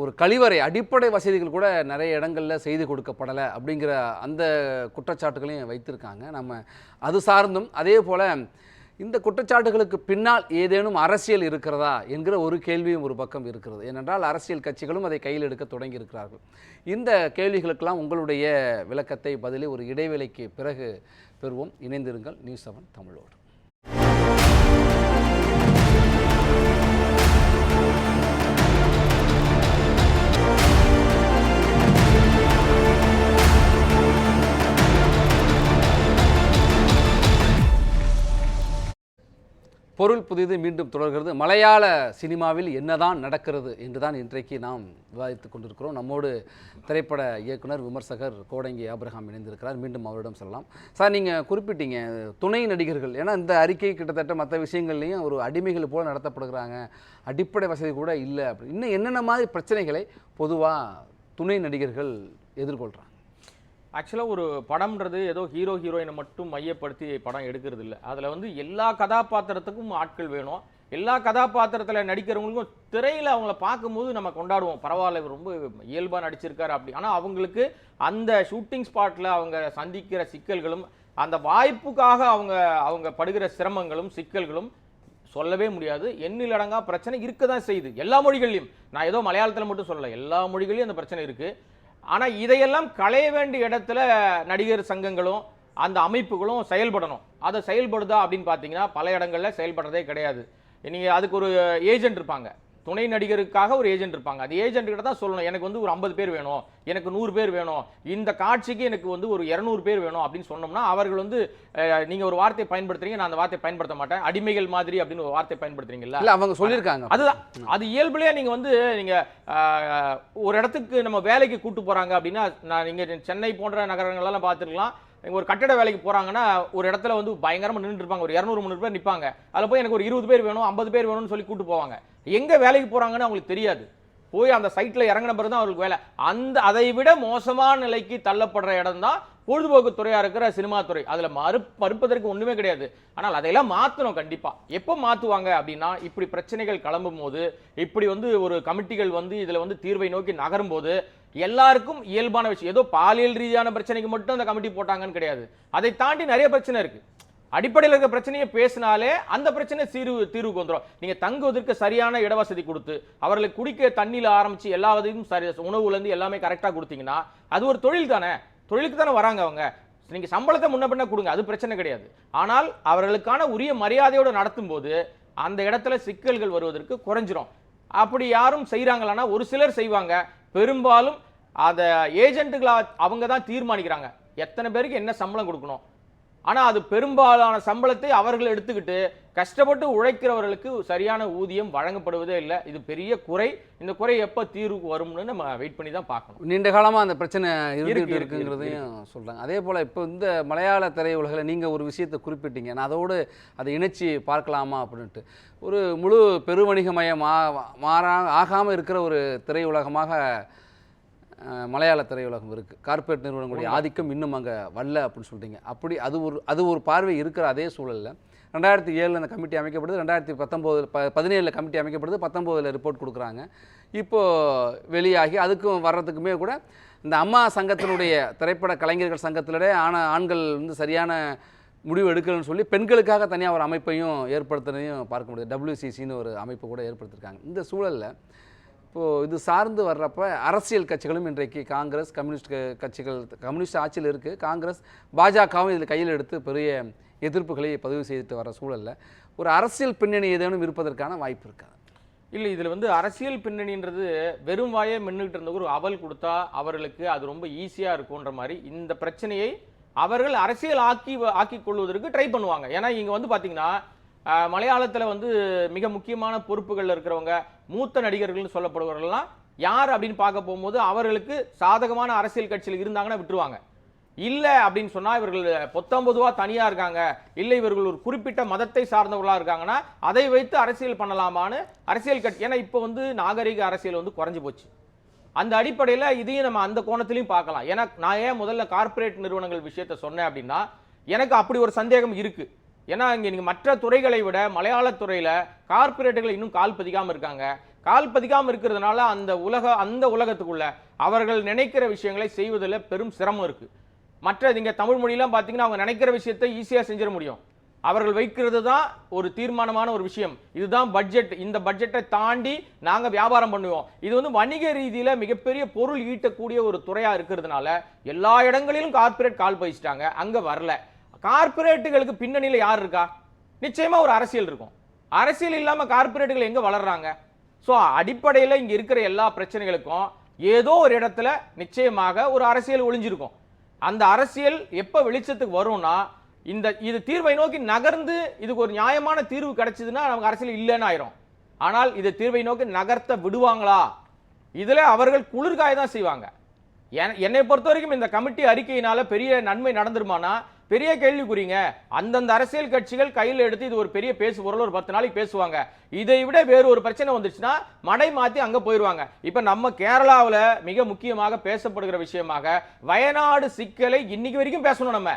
ஒரு கழிவறை அடிப்படை வசதிகள் கூட நிறைய இடங்களில் செய்து கொடுக்கப்படலை அப்படிங்கிற அந்த குற்றச்சாட்டுகளையும் வைத்திருக்காங்க. நம்ம அது சார்ந்தும் அதே போல் இந்த குற்றச்சாட்டுகளுக்கு பின்னால் ஏதேனும் அரசியல் இருக்கிறதா என்கிற ஒரு கேள்வியும் ஒரு பக்கம் இருக்கிறது. ஏனென்றால் அரசியல் கட்சிகளும் அதை கையில் எடுக்க தொடங்கி இருக்கிறார்கள் இந்த கேள்விகளுக்கெல்லாம் உங்களுடைய விளக்கத்தை பதிலை ஒரு இடைவேளைக்கு பிறகு பெறுவோம். இணைந்திருங்கள் நியூஸ் செவன் தமிழோடு. பொருள் புதிது மீண்டும் தொடர்கிறது. மலையாள சினிமாவில் என்னதான் நடக்கிறது என்றுதான் இன்றைக்கு நாம் விவாதித்துக் கொண்டிருக்கிறோம். நம்மோடு திரைப்பட இயக்குனர் விமர்சகர் கோடங்கி ஆபிரகாம் இணைந்திருக்கிறார். மீண்டும் அவரிடம் சொல்லலாம். சார் நீங்கள் குறிப்பிட்டீங்க துணை நடிகர்கள். ஏன்னா இந்த அறிக்கை கிட்டத்தட்ட மற்ற விஷயங்கள்லையும் ஒரு அடிமைகள் போல நடத்தப்படுகிறாங்க. அடிப்படை வசதி கூட இல்லை. அப்படி. இன்னும் என்னென்ன மாதிரி பிரச்சனைகளை பொதுவாக துணை நடிகர்கள் எதிர்கொள்கிறாங்க ஆக்சுவலாக ஒரு படம்ன்றது ஏதோ ஹீரோ ஹீரோயினை மட்டும் மையப்படுத்தி படம் எடுக்கிறது இல்லை அதில் வந்து எல்லா கதாபாத்திரத்துக்கும் ஆட்கள் வேணும். எல்லா கதாபாத்திரத்தில் நடிக்கிறவங்களுக்கும் திரையில் அவங்கள பார்க்கும்போது நம்ம கொண்டாடுவோம். பரவாயில்ல இவர் ரொம்ப இயல்பாக நடிச்சிருக்காரு அப்படி. ஆனால் அவங்களுக்கு அந்த ஷூட்டிங் ஸ்பாட்டில் அவங்க சந்திக்கிற சிக்கல்களும் அந்த வாய்ப்புக்காக அவங்க அவங்க படுகிற சிரமங்களும் சிக்கல்களும் சொல்லவே முடியாது. எண்ணிலடங்கா பிரச்சனை இருக்க தான் செய்யுது. எல்லா மொழிகள்லையும். நான் ஏதோ மலையாளத்தில் மட்டும் சொல்லலை. எல்லா மொழிகளையும் அந்த பிரச்சனை இருக்குது ஆனால் இதையெல்லாம் களைய வேண்டிய இடத்துல நடிகர் சங்கங்களும் அந்த அமைப்புகளும் செயல்படணும். அதை செயல்படுதா அப்படின்னு பார்த்தீங்கன்னா பல இடங்களில் செயல்படுறதே கிடையாது. நீங்கள் அதுக்கு ஒரு ஏஜென்ட் இருப்பாங்க. துணை நடிகருக்காக ஒரு ஏஜென்ட் இருப்பாங்க. அந்த ஏஜென்ட் கிட்ட தான் சொல்லணும். எனக்கு வந்து ஒரு ஐம்பது பேர் வேணும். எனக்கு நூறு பேர் வேணும். இந்த காட்சிக்கு எனக்கு வந்து ஒரு இருநூறு பேர் வேணும் அப்படின்னு சொன்னோம்னா அவர்கள் வந்து அஹ், நீங்க ஒரு வார்த்தை பயன்படுத்துறீங்க நான் அந்த வார்த்தை பயன்படுத்த மாட்டேன். அடிமைகள் மாதிரி அப்படின்னு ஒரு வார்த்தை பயன்படுத்துறீங்கல்ல? இல்ல அவங்க சொல்லியிருக்காங்க. அதுதான் அது இயல்புலயே நீங்க வந்து நீங்க ஆஹ், ஒரு இடத்துக்கு நம்ம வேலைக்கு கூட்டு போறாங்க அப்படின்னா நான் நீங்க சென்னை போன்ற நகரங்களெல்லாம் பார்த்துருக்கலாம். இங்க ஒரு கட்டட வேலைக்கு போகிறாங்கன்னா ஒரு இடத்துல வந்து பயங்கரமாக நின்றுட்டு இருப்பாங்க. ஒரு இரநூறு முந்நூறு பேர் நிற்பாங்க அதில் போய் எனக்கு ஒரு இருபது பேர் வேணும் ஐம்பது பேர் வேணும்னு சொல்லி கூட்டு போவாங்க. எங்கே வேலைக்கு போகிறாங்கன்னு அவங்களுக்கு தெரியாது. போய் அந்த சைட்டில் இறங்கின பிறகு தான் அவங்களுக்கு வேலை. அந்த அதை விட மோசமான நிலைக்கு தள்ளப்படுற இடம் தான் பொழுதுபோக்கு துறையாக இருக்கிற சினிமா துறை. அதில் மறு மறுப்பதற்கு ஒன்றுமே கிடையாது. ஆனால் அதையெல்லாம் மாற்றணும் கண்டிப்பாக எப்போ மாற்றுவாங்க அப்படின்னா இப்படி பிரச்சனைகள் கிளம்பும் போது இப்படி வந்து ஒரு கமிட்டிகள் வந்து இதில் வந்து தீர்வை நோக்கி நகரும் போது எல்லாருக்கும் இயல்பான விஷயம். ஏதோ பாலியல் ரீதியான பிரச்சனைக்கு மட்டும் அந்த கமிட்டி போட்டாங்கன்னு கிடையாது. அதை தாண்டி நிறைய பிரச்சனை இருக்கு. அடிப்படையில் இருக்க பிரச்சனையை பேசினாலே அந்த பிரச்சனை தீர்வு தீர்வுக்கு வந்துடும் நீங்கள் தங்குவதற்கு சரியான இடவசதி கொடுத்து அவர்களை குடிக்க தண்ணியில் ஆரம்பித்து எல்லா வசதியும் சரி உணவுலேருந்து எல்லாமே கரெக்டாக கொடுத்தீங்கன்னா அது ஒரு தொழில் தானே. தொழிலுக்கு தானே வராங்க அவங்க. நீங்கள் சம்பளத்தை முன்ன பின்ன கொடுங்க அது பிரச்சனை கிடையாது. ஆனால் அவர்களுக்கான உரிய மரியாதையோடு நடத்தும் போது அந்த இடத்துல சிக்கல்கள் வருவதற்கு குறைஞ்சிரும். அப்படி யாரும் செய்கிறாங்களான்னா ஒரு சிலர் செய்வாங்க. பெரும்பாலும் அதை ஏஜென்ட்டுகளாக அவங்க தான் தீர்மானிக்கிறாங்க. எத்தனை பேருக்கு என்ன சம்பளம் கொடுக்கணும்? ஆனா அது பெரும்பாலான சம்பளத்தை அவர்கள் எடுத்துக்கிட்டு கஷ்டப்பட்டு உழைக்கிறவர்களுக்கு சரியான ஊதியம் வழங்கப்படுவதே இல்லை. இது பெரிய குறை. இந்த குறை எப்ப தீர்வுக்கு வரும்னு நம்ம வெயிட் பண்ணி தான் பார்க்கணும். நீண்ட காலமா அந்த பிரச்சனை இருந்துகிட்டு இருக்கு, இருக்குங்கிறதையும் சொல்றாங்க. அதே போல இப்போ இந்த மலையாள திரையுலகில் நீங்க ஒரு விஷயத்தை குறிப்பிட்டீங்க. நான் அதோடு அதை இணைச்சி பார்க்கலாமா அப்படின்ட்டு. ஒரு முழு பெருவணிகமயம் மா- மாறா ஆகாம இருக்கிற ஒரு திரையுலகமாக மலையாள திரையுலகம் இருக்கு. கார்ப்பரேட் நிறுவனங்களுடைய ஆதிக்கம் இன்னும் அங்க வரல அப்படின்னு சொல்றீங்க. அப்படி அது ஒரு அது ஒரு பார்வை இருக்கிற அதே சூழல்ல ரெண்டாயிரத்தி ஏழில் அந்த கமிட்டி அமைக்கப்படுது ரெண்டாயிரத்தி பத்தொம்போது ப பதினேழில் கமிட்டி அமைக்கப்படுது பத்தொம்போதில் ரிப்போர்ட் கொடுக்குறாங்க. இப்போ வெளியாகி அதுக்கும் வர்றதுக்குமே கூட இந்த அம்மா சங்கத்தினுடைய திரைப்பட கலைஞர்கள் சங்கத்திலே ஆன ஆண்கள் வந்து சரியான முடிவு எடுக்கலன்னு சொல்லி பெண்களுக்காக தனியாக ஒரு அமைப்பையும் ஏற்படுத்துறதையும் பார்க்க முடியுது. டபிள்யூசிசின்னு ஒரு அமைப்பு கூட ஏற்படுத்தியிருக்காங்க இந்த சூழலில் இப்போது இது சார்ந்து வர்றப்ப அரசியல் கட்சிகளும் இன்றைக்கு காங்கிரஸ் கம்யூனிஸ்ட் கட்சிகள் கம்யூனிஸ்ட் ஆட்சியில் இருக்குது காங்கிரஸ் பாஜகவும் இதில் கையில் எடுத்து பெரிய எதிர்ப்புகளை பதிவு செய்துட்டு வர சூழலில் ஒரு அரசியல் பின்னணி ஏதேனும் இருப்பதற்கான வாய்ப்பு இருக்கா? இல்லை இதில் வந்து அரசியல் பின்னணின்றது வெறும் வாயே மின்னுகிட்டு இருந்த ஒரு அவல் கொடுத்தா அவர்களுக்கு அது ரொம்ப ஈஸியாக இருக்கும்ன்ற மாதிரி இந்த பிரச்சனையை அவர்கள் அரசியல் ஆக்கி ஆக்கி கொள்வதற்கு ட்ரை பண்ணுவாங்க. ஏன்னா இங்கே வந்து பார்த்தீங்கன்னா மலையாளத்தில் வந்து மிக முக்கியமான பொறுப்புகளில் இருக்கிறவங்க மூத்த நடிகர்கள்னு சொல்லப்படுபவர்கள்லாம் யார் அப்படின்னு பார்க்க போகும்போது அவர்களுக்கு சாதகமான அரசியல் கட்சியில் இருந்தாங்கன்னா விட்டுருவாங்க. இல்லை அப்படின்னு சொன்னால் இவர்கள் பொத்தம்பதுவாக தனியாக இருக்காங்க. இல்லை இவர்கள் ஒரு குறிப்பிட்ட மதத்தை சார்ந்தவர்களாக இருக்காங்கன்னா அதை வைத்து அரசியல் பண்ணலாமான்னு அரசியல் கட்சி ஏன்னா இப்போ வந்து நாகரிக அரசியல் வந்து குறைஞ்சு போச்சு. அந்த அடிப்படையில் இதையும் நம்ம அந்த கோணத்திலையும் பார்க்கலாம். ஏன்னா நான் ஏன் முதல்ல கார்ப்பரேட் நிறுவனங்கள் விஷயத்த சொன்னேன் அப்படின்னா எனக்கு அப்படி ஒரு சந்தேகம் இருக்குது ஏன்னா இங்கே நீங்கள் மற்ற துறைகளை விட மலையாள துறையில் கார்ப்பரேட்டுகள் இன்னும் கால் பதிக்காமல் இருக்காங்க. கால் பதிக்காமல் இருக்கிறதுனால அந்த உலக அந்த உலகத்துக்குள்ள அவர்கள் நினைக்கிற விஷயங்களை செய்வதில் பெரும் சிரமம் இருக்குது மற்ற இங்கே தமிழ் மொழியெலாம் பார்த்தீங்கன்னா அவங்க நினைக்கிற விஷயத்தை ஈஸியாக செஞ்சிட முடியும். அவர்கள் வைக்கிறது தான் ஒரு தீர்மானமான ஒரு விஷயம். இதுதான் பட்ஜெட் இந்த பட்ஜெட்டை தாண்டி நாங்கள் வியாபாரம் பண்ணுவோம். இது வந்து வணிக ரீதியில் மிகப்பெரிய பொருள் ஈட்டக்கூடிய ஒரு துறையாக இருக்கிறதுனால எல்லா இடங்களிலும் கார்ப்பரேட் கால் பதிச்சிட்டாங்க. அங்கே வரல. கார்ப்பரேட்டுகளுக்கு பின்னணியில் யார் இருக்கா? நிச்சயமா ஒரு அரசியல் இருக்கும். அரசியல் இல்லாம கார்ப்பரேட்டுகள் எங்க வளர்றாங்க? ஸோ அடிப்படையில் இங்க இருக்கிற எல்லா பிரச்சனைகளுக்கும் ஏதோ ஒரு இடத்துல நிச்சயமாக ஒரு அரசியல் ஒளிஞ்சிருக்கும். அந்த அரசியல் எப்ப வெளிச்சத்துக்கு வரும்னா இந்த இது தீர்வை நோக்கி நகர்ந்து இதுக்கு ஒரு நியாயமான தீர்வு கிடைச்சதுன்னா நமக்கு அரசியல் இல்லைன்னு ஆயிரும். ஆனால் இது தீர்வை நோக்கி நகர்த்த விடுவாங்களா? இதில் அவர்கள் குளிர்காய தான் செய்வாங்க என்னை பொறுத்த வரைக்கும் இந்த கமிட்டி அறிக்கையினால பெரிய நன்மை நடந்துருமானா பெரிய கேள்விக்குறீங்க அந்தந்த அரசியல் கட்சிகள் கையில் எடுத்து இது ஒரு பெரிய பேசு பொருள் ஒரு பத்து நாளைக்கு பேசுவாங்க. இதை விட வேறு ஒரு பிரச்சனை வந்துச்சுன்னா மடை மாத்தி அங்க போயிருவாங்க. இப்ப நம்ம கேரளாவுல மிக முக்கியமாக பேசப்படுகிற விஷயமாக வயநாடு சிக்கலை இன்னைக்கு வரைக்கும் பேசணும் நம்ம.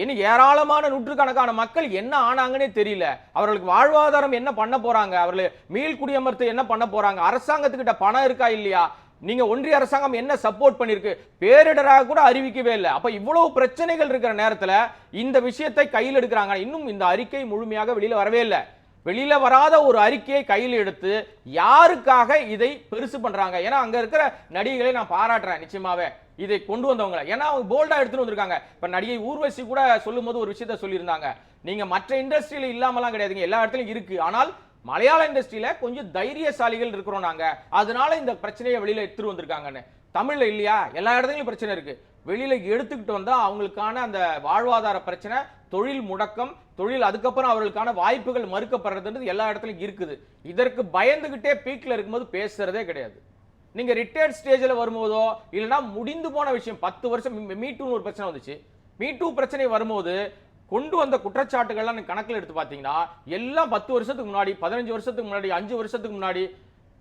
இனி ஏராளமான நூற்றுக்கணக்கான மக்கள் என்ன ஆனாங்கன்னே தெரியல. அவர்களுக்கு வாழ்வாதாரம் என்ன பண்ண போறாங்க? அவர்கள் மீள் குடியமர்த்து என்ன பண்ண போறாங்க? அரசாங்கத்துக்கிட்ட பணம் இருக்கா இல்லையா? நீங்க ஒன்றிய அரசாங்கம் என்ன சப்போர்ட் பண்ணிருக்கு? பேரிடராக கூட அறிவிக்கவே இல்லை. அப்ப இவ்வளவு பிரச்சனைகள் இருக்கிற நேரத்துல இந்த விஷயத்தை கையில் எடுக்கிறாங்க. இன்னும் இந்த அறிக்கை முழுமையாக வெளியில வரவே இல்லை. வெளியில வராத ஒரு அறிக்கையை கையில் எடுத்து யாருக்காக இதை பெருசு பண்றாங்க? ஏன்னா அங்க இருக்கிற நடிகைகளை நான் பாராட்டுறேன் நிச்சயமாவே. இதை கொண்டு வந்தவங்க ஏன்னா அவங்க போல்டா எடுத்துட்டு வந்திருக்காங்க. இப்ப நடிகை ஊர்வசி கூட சொல்லும் போது ஒரு விஷயத்த சொல்லியிருந்தாங்க. நீங்க மற்ற இண்டஸ்ட்ரியில இல்லாமலாம் கிடையாதுங்க. எல்லா இடத்துலயும் இருக்கு. ஆனால் மலையாள இண்டஸ்ட்ரியில கொஞ்சம் தைரியசாலிகள் இருக்கிறோம் நாங்க. அதனால இந்த பிரச்சனையை வெளியில எடுத்துட்டு வந்திருக்காங்கன்னு. தமிழ்ல இல்லையா? எல்லா இடத்துலயும் பிரச்சனை இருக்கு. வெளியில எடுத்துக்கிட்டு வந்தா அவங்களுக்கான அந்த வாழ்வாதார பிரச்சனை தொழில் முடக்கம் தொழில் அதுக்கப்புறம் அவர்களுக்கான வாய்ப்புகள் மறுக்கப்படுறதுன்றது எல்லா இடத்துலையும் இருக்குது. இதற்கு பயந்துகிட்டே பீக்ல இருக்கும்போது பேசுறதே கிடையாது. நீங்க ரிட்டையர்ட் ஸ்டேஜில் வரும்போதோ இல்லைன்னா முடிந்து போன விஷயம் பத்து வருஷம் மீ டூன்னு ஒரு பிரச்சனை வந்துச்சு. மீ டூ பிரச்சனை வரும்போது கொண்டு வந்த குற்றச்சாட்டுகள்லாம் கணக்கில் எடுத்து பார்த்தீங்கன்னா எல்லாம் பத்து வருஷத்துக்கு முன்னாடி பதினஞ்சு வருஷத்துக்கு முன்னாடி அஞ்சு வருஷத்துக்கு முன்னாடி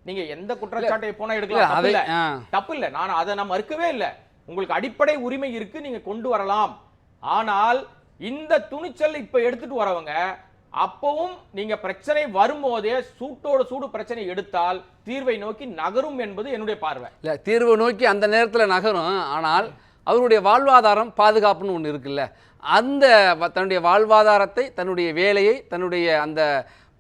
நீங்க எந்த குற்றச்சாட்டை போனா எடுக்கலாம்? தப்பு இல்ல. தப்பு இல்ல நான் அதை நான் மறுக்கவே இல்லை. உங்களுக்கு அடிப்படை உரிமை இருக்கு நீங்க கொண்டு வரலாம். ஆனால் இந்த துணிச்சல் இப்ப எடுத்துட்டு வரவங்க அப்பவும் நீங்க பிரச்சனை வரும்போதே சூட்டோட சூடு பிரச்சனை எடுத்தால் தீர்வை நோக்கி நகரும் என்பது என்னுடைய பார்வை. இல்லை தீர்வு நோக்கி அந்த நேரத்தில் நகரும். ஆனால் அவருடைய வாழ்வாதாரம் பாதுகாப்புன்னு ஒன்று இருக்குல்ல. அந்த வ- தன்னுடைய வாழ்வாதாரத்தை தன்னுடைய வேலையை தன்னுடைய அந்த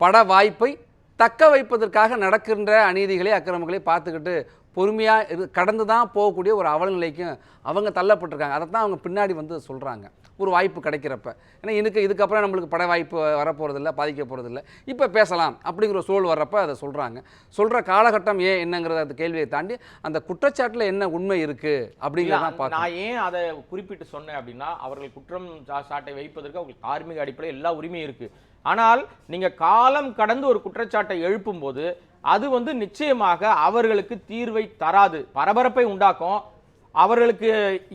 பட வாய்ப்பை தக்க வைப்பதற்காக நடக்கின்ற அநீதிகளை அக்கிரமங்களை பார்த்துக்கிட்டு பொறுமையாக இது கடந்து தான் போகக்கூடிய ஒரு அவலநிலைக்கும் அவங்க தள்ளப்பட்டிருக்காங்க. அதை தான் அவங்க பின்னாடி வந்து சொல்கிறாங்க ஒரு வாய்ப்பு கிடைக்கிறப்ப. ஏன்னா எனக்கு இதுக்கப்புறம் நம்மளுக்கு பட வாய்ப்பு வரப்போகிறதில்ல பாதிக்க போகிறதில்ல இப்போ பேசலாம் அப்படிங்கிற சூழல் வர்றப்ப அதை சொல்கிறாங்க சொல்கிற காலகட்டம் ஏன் என்னங்கிறத அந்த கேள்வியை தாண்டி அந்த குற்றச்சாட்டில் என்ன உண்மை இருக்குது அப்படிங்கிறத நான் ஏன் அதை குறிப்பிட்டு சொன்னேன் அப்படின்னா அவர்கள் குற்றம் சா- சாட்டை வைப்பதற்கு அவங்களுக்கு தார்மீக அடிப்படையில் எல்லா உரிமையும் இருக்கு. ஆனால் நீங்க காலம் கடந்து ஒரு குற்றச்சாட்டை எழுப்பும் போது அது வந்து நிச்சயமாக அவர்களுக்கு தீர்வை தராது. பரபரப்பை உண்டாக்கும். அவர்களுக்கு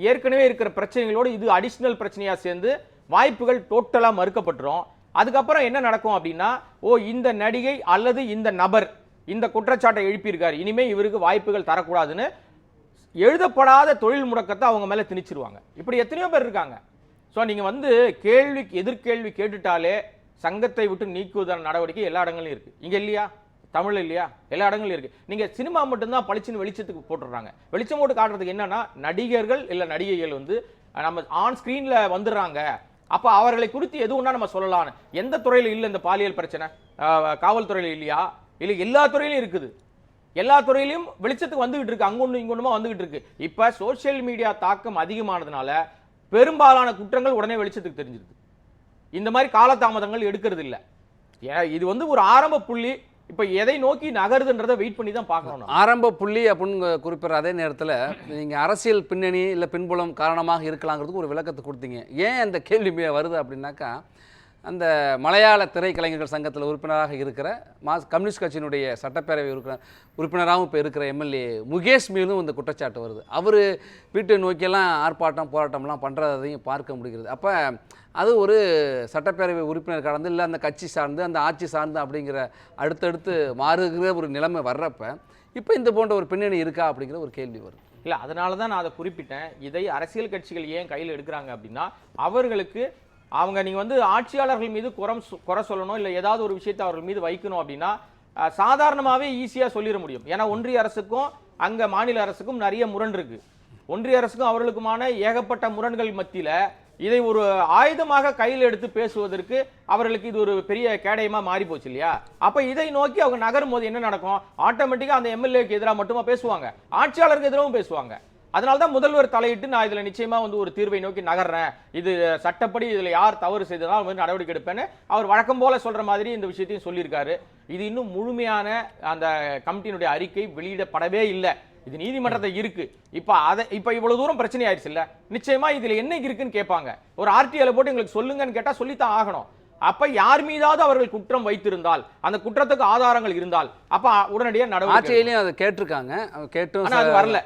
ஏற்கனவே இருக்கிற பிரச்சனைகளோடு இது அடிஷ்னல் பிரச்சனையாக சேர்ந்து வாய்ப்புகள் டோட்டலாக மறுக்கப்பட்டுரும். அதுக்கப்புறம் என்ன நடக்கும் அப்படின்னா ஓ இந்த நடிகை அல்லது இந்த நபர் இந்த குற்றச்சாட்டை எழுப்பியிருக்கார். இனிமேல் இவருக்கு வாய்ப்புகள் தரக்கூடாதுன்னு எழுதப்படாத தொழில் முடக்கத்தை அவங்க மேலே திணிச்சிருவாங்க. இப்படி எத்தனையோ பேர் இருக்காங்க. ஸோ நீங்கள் வந்து கேள்வி எதிர்கேள்வி கேட்டுட்டாலே சங்கத்தை விட்டு நீக்குவதான நடவடிக்கை எல்லா இடங்களையும் இருக்குது இங்கே இல்லையா? தமிழ் இல்லையா? எல்லா இடங்களும் இருக்கு. நீங்க சினிமா மட்டும்தான் பளிச்சுன்னு வெளிச்சத்துக்கு போட்டுடுறாங்க. வெளிச்சம் போட்டு காட்டுறதுக்கு என்னன்னா நடிகர்கள் இல்ல நடிகைகள் வந்து நம்ம ஆன் ஸ்கிரீன்ல வந்துடுறாங்க. அப்ப அவர்களை குறித்து எதுவும்னா நம்ம சொல்லலாம்னு. எந்த துறையில இல்ல இந்த பாலியல் பிரச்சனை? காவல்துறையில் காவல்துறையில இல்லையா? இல்ல எல்லா துறையிலும் இருக்குது. எல்லா துறையிலும் வெளிச்சத்துக்கு வந்துகிட்டு இருக்கு. அங்கொன்று இங்கொன்றுமா வந்துகிட்டு இருக்கு. இப்ப சோஷியல் மீடியா தாக்கம் அதிகமானதுனால பெரும்பாலான குற்றங்கள் உடனே வெளிச்சத்துக்கு தெரிஞ்சிருக்கு இந்த மாதிரி காலதாமதங்கள் எடுக்கிறது இல்லை இது வந்து ஒரு ஆரம்ப புள்ளி. இப்போ எதை நோக்கி நகருதுன்றதை வெயிட் பண்ணி தான் பார்க்கணும் ஆரம்ப புள்ளி அப்படின்னு குறிப்பிட்ற அதே நேரத்தில் நீங்கள் அரசியல் பின்னணி இல்லை பின்புலம் காரணமாக இருக்கலாங்கிறதுக்கு ஒரு விளக்கத்தை கொடுத்தீங்க. ஏன் அந்த கேள்வி வருது அப்படின்னாக்கா அந்த மலையாள திரைக்கலைஞர்கள் சங்கத்தில் உறுப்பினராக இருக்கிற மாஸ் கம்யூனிஸ்ட் கட்சியினுடைய சட்டப்பேரவை உறுப்பினர் உறுப்பினராகவும் இப்போ இருக்கிற எம்எல்ஏ முகேஷ் மீதும் இந்த குற்றச்சாட்டு வருது. அவர் வீட்டை நோக்கியெல்லாம் ஆர்ப்பாட்டம் போராட்டம்லாம் பண்ணுறதையும் பார்க்க முடிகிறது. அப்போ அது ஒரு சட்டப்பேரவை உறுப்பினர் கடந்து இல்லை அந்த கட்சி சார்ந்து அந்த ஆட்சி சார்ந்து அப்படிங்கிற அடுத்தடுத்து மாறுகிற ஒரு நிலைமை வர்றப்ப இப்போ இந்த போன்ற ஒரு பின்னணி இருக்கா அப்படிங்கிற ஒரு கேள்வி வருது இல்லை அதனால தான் நான் அதை குறிப்பிட்டேன். இதை அரசியல் கட்சிகள் ஏன் கையில் எடுக்கிறாங்க அப்படின்னா அவர்களுக்கு அவங்க நீங்கள் வந்து ஆட்சியாளர்கள் மீது குறம் சொ- குறை சொல்லணும் இல்லை ஏதாவது ஒரு விஷயத்தை அவர்கள் மீது வைக்கணும் அப்படின்னா சாதாரணமாகவே ஈஸியாக சொல்லிட முடியும். ஏன்னா ஒன்றிய அரசுக்கும் அங்கே மாநில அரசுக்கும் நிறைய முரண் இருக்குது ஒன்றிய அரசுக்கும் அவர்களுக்குமான ஏகப்பட்ட முரண்கள் மத்தியில் இதை ஒரு ஆயுதமாக கையில் எடுத்து பேசுவதற்கு அவர்களுக்கு இது ஒரு பெரிய கேடயமா மாறி போச்சு இல்லையா? அப்ப இதை நோக்கி அவங்க நகரும் போது என்ன நடக்கும்? ஆட்டோமேட்டிக்கா அந்த எம்எல்ஏக்கு எதிராக மட்டுமா பேசுவாங்க. ஆட்சியாளருக்கு எதிராகவும் பேசுவாங்க. அதனால தான் முதல்வர் தலையிட்டு நான் இதுல நிச்சயமா வந்து ஒரு தீர்வை நோக்கி நகர்றேன். இது சட்டப்படி இதுல யார் தவறு செய்ததால் வந்து நடவடிக்கை எடுப்பேன்னு அவர் வழக்கம் போல சொல்ற மாதிரி இந்த விஷயத்தையும் சொல்லியிருக்காரு. இது இன்னும் முழுமையான அந்த கமிட்டியினுடைய அறிக்கை வெளியிடப்படவே இல்லை. இது நீதிமன்றத்தை இருக்கு. இப்ப அதை இப்ப இவ்வளவு தூரம் பிரச்சனை ஆயிடுச்சு இல்ல நிச்சயமா இதுல என்ன இருக்குன்னு கேட்பாங்க. ஒரு ஆர்டிஐல போட்டு எங்களுக்கு சொல்லுங்கன்னு கேட்டா சொல்லித்தான் ஆகணும். அப்ப யார் மீதாவது அவர்கள் குற்றம் வைத்திருந்தால் அந்த குற்றத்துக்கு ஆதாரங்கள் இருந்தால் அப்ப உடனடியாக நடவடிக்கை. ஆட்சியிலையும் அதை கேட்டிருக்காங்க. கேட்டும் அது வரல.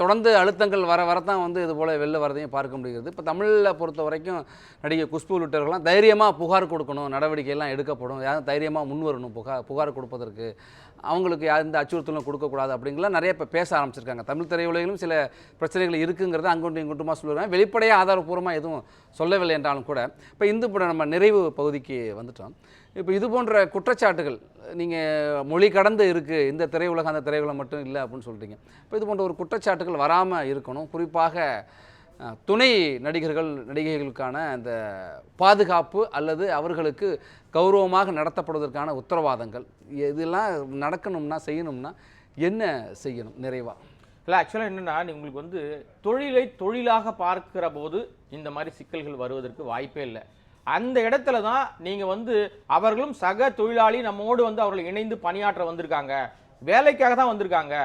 தொடர்ந்து அழுத்தங்கள் வர வரத்தான் வந்து இது போல வெளில வரதையும் பார்க்க முடிகிறது. இப்போ தமிழில் பொறுத்த வரைக்கும் நடிகை குஷ்பு உள்ளிட்டவர்கள்லாம் தைரியமாக புகார் கொடுக்கணும் நடவடிக்கையெல்லாம் எடுக்கப்படும். யாரும் தைரியமாக முன் வரணும் புகார் புகார் கொடுப்பதற்கு. அவங்களுக்கு எந்த அச்சுறுத்தலும் கொடுக்கக்கூடாது அப்படிங்கலாம் நிறைய இப்போ பேச ஆரம்பிச்சிருக்காங்க. தமிழ் திரையுலகிலும் சில பிரச்சனைகள் இருக்குங்கிறத அங்கொண்டு இங்கொண்டுமா சொல்லுவாங்க வெளிப்படையாக ஆதாரப்பூர்வமாக எதுவும் சொல்லவில்லை என்றாலும் கூட இப்போ இந்து படம் நம்ம நிறைவு பகுதிக்கு வந்துட்டோம். இப்போ இது போன்ற குற்றச்சாட்டுகள் நீங்கள் மொழி கடந்து இருக்குது இந்த திரையுலகம் அந்த திரையுலகம் மட்டும் இல்லை அப்படின்னு சொல்கிறீங்க இப்போ இது போன்ற ஒரு குற்றச்சாட்டுகள் வராமல் இருக்கணும். குறிப்பாக துணை நடிகர்கள் நடிகைகளுக்கான அந்த பாதுகாப்பு அல்லது அவர்களுக்கு கௌரவமாக நடத்தப்படுவதற்கான உத்தரவாதங்கள். இதெல்லாம் நடக்கணும்னா செய்யணும்னா என்ன செய்யணும் நிறைவாக இல்லை ஆக்சுவலாக என்னென்னா உங்களுக்கு வந்து தொழிலை தொழிலாக பார்க்கிற போது இந்த மாதிரி சிக்கல்கள் வருவதற்கு வாய்ப்பே இல்லை. அந்த இடத்துல தான் நீங்கள் வந்து அவர்களும் சக தொழிலாளி நம்மோடு வந்து அவர்கள் இணைந்து பணியாற்ற வந்திருக்காங்க. வேலைக்காக தான் வந்திருக்காங்க.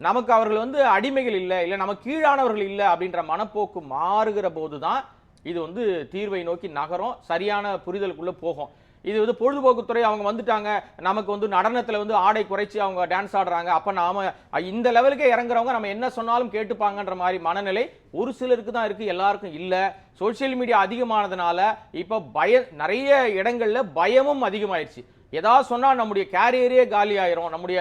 நமக்கு அவர்கள் வந்து அடிமைகள் இல்லை இல்லை நமக்கு கீழானவர்கள் இல்லை அப்படின்ற மனப்போக்கு மாறுகிற போது தான் இது வந்து தீர்வை நோக்கி நகரும் சரியான புரிதலுக்குள்ளே போகும். இது வந்து பொழுதுபோக்குத்துறை அவங்க வந்துட்டாங்க நமக்கு வந்து நடனத்தில் வந்து ஆடை குறைச்சி அவங்க டான்ஸ் ஆடுறாங்க அப்போ நாம இந்த லெவலுக்கே இறங்குறவங்க நம்ம என்ன சொன்னாலும் கேட்டுப்பாங்கன்ற மாதிரி மனநிலை ஒரு சிலருக்கு தான் இருக்குது எல்லாருக்கும் இல்லை. சோஷியல் மீடியா அதிகமானதுனால இப்போ பய நிறைய இடங்களில் பயமும் அதிகமாயிடுச்சு ஏதாவது சொன்னால் நம்முடைய கேரியரே காலி ஆயிரும் நம்முடைய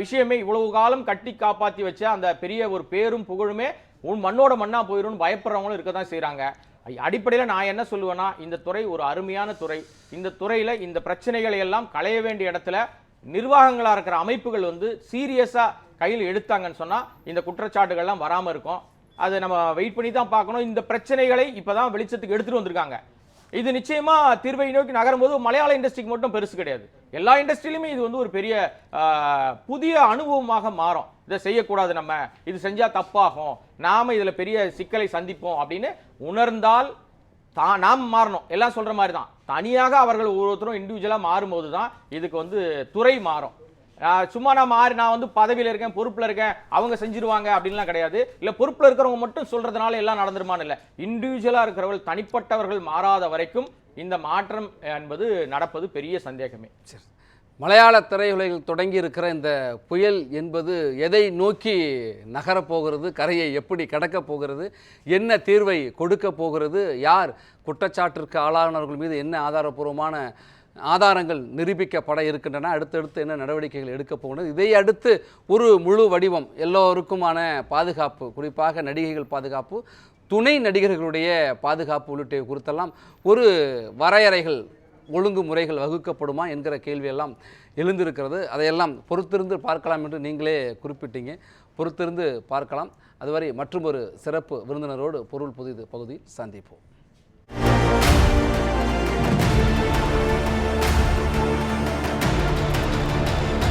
விஷயமே இவ்வளவு காலம் கட்டி காப்பாத்தி வச்ச அந்த பெரிய ஒரு பேரும் புகழுமே உன் மண்ணோட மண்ணா போயிடும்னு பயப்படுறவங்களும் இருக்க தான் செய்கிறாங்க அடிப்படையில் நான் என்ன சொல்லுவேன்னா இந்த துறை ஒரு அருமையான துறை. இந்த துறையில் இந்த பிரச்சனைகளை எல்லாம் களைய வேண்டிய இடத்துல நிர்வாகங்களாக இருக்கிற அமைப்புகள் வந்து சீரியஸாக கையில் எடுத்தாங்கன்னு சொன்னால் இந்த குற்றச்சாட்டுகள்லாம் வராமல் இருக்கும். அதை நம்ம வெயிட் பண்ணி தான் பார்க்கணும். இந்த பிரச்சனைகளை இப்போ தான் வெளிச்சத்துக்கு எடுத்துகிட்டு வந்திருக்காங்க. இது நிச்சயமா தீர்வை நோக்கி நகரும்போது மலையாள இண்டஸ்ட்ரிக்கு மட்டும் பெருசு கிடையாது. எல்லா இண்டஸ்ட்ரியிலுமே இது வந்து ஒரு பெரிய புதிய அனுபவமாக மாறும். இதை செய்யக்கூடாது நம்ம. இது செஞ்சா தப்பாகும். நாம இதுல பெரிய சிக்கலை சந்திப்போம் அப்படின்னு உணர்ந்தால் தான் நாம் மாறணும். எல்லாம் சொல்ற மாதிரி தான் தனியாக அவர்கள் ஒவ்வொருத்தரும் இண்டிவிஜுவலா மாறும்போது தான் இதுக்கு வந்து துறை மாறும். சும்மா நான் மாறி நான் வந்து பதவியில் இருக்கேன் பொறுப்பில் இருக்கேன் அவங்க செஞ்சிருவாங்க அப்படின்லாம் கிடையாது. இல்லை பொறுப்பில் இருக்கிறவங்க மட்டும் சொல்றதுனால எல்லாம் நடந்துருமான்னு இல்லை. இண்டிவிஜுவலாக இருக்கிறவர்கள் தனிப்பட்டவர்கள் மாறாத வரைக்கும் இந்த மாற்றம் என்பது நடப்பது பெரிய சந்தேகமே. சரி. மலையாள திரையுலகில் தொடங்கி இருக்கிற இந்த புயல் என்பது எதை நோக்கி நகரப் போகிறது கரையை எப்படி கடக்கப் போகிறது என்ன தீர்வை கொடுக்க போகிறது யார் குற்றச்சாட்டிற்கு ஆளானவர்கள் மீது என்ன ஆதாரபூர்வமான ஆதாரங்கள் நிரூபிக்கப்பட இருக்கின்றன. அடுத்தடுத்து என்ன நடவடிக்கைகள் எடுக்க போகணும் இதை அடுத்து ஒரு முழு வடிவம் எல்லோருக்குமான பாதுகாப்பு குறிப்பாக நடிகைகள் பாதுகாப்பு துணை நடிகர்களுடைய பாதுகாப்பு உள்ளிட்ட குறித்தெல்லாம் ஒரு வரையறைகள் ஒழுங்குமுறைகள் வகுக்கப்படுமா என்கிற கேள்வியெல்லாம் எழுந்திருக்கிறது. அதையெல்லாம் பொறுத்திருந்து பார்க்கலாம் என்று நீங்களே குறிப்பிட்டீங்க. பொறுத்திருந்து பார்க்கலாம். அதுவரை மற்றும் ஒரு சிறப்பு விருந்தினரோடு பொருள் புதிது பகுதியில் சந்திப்போம்.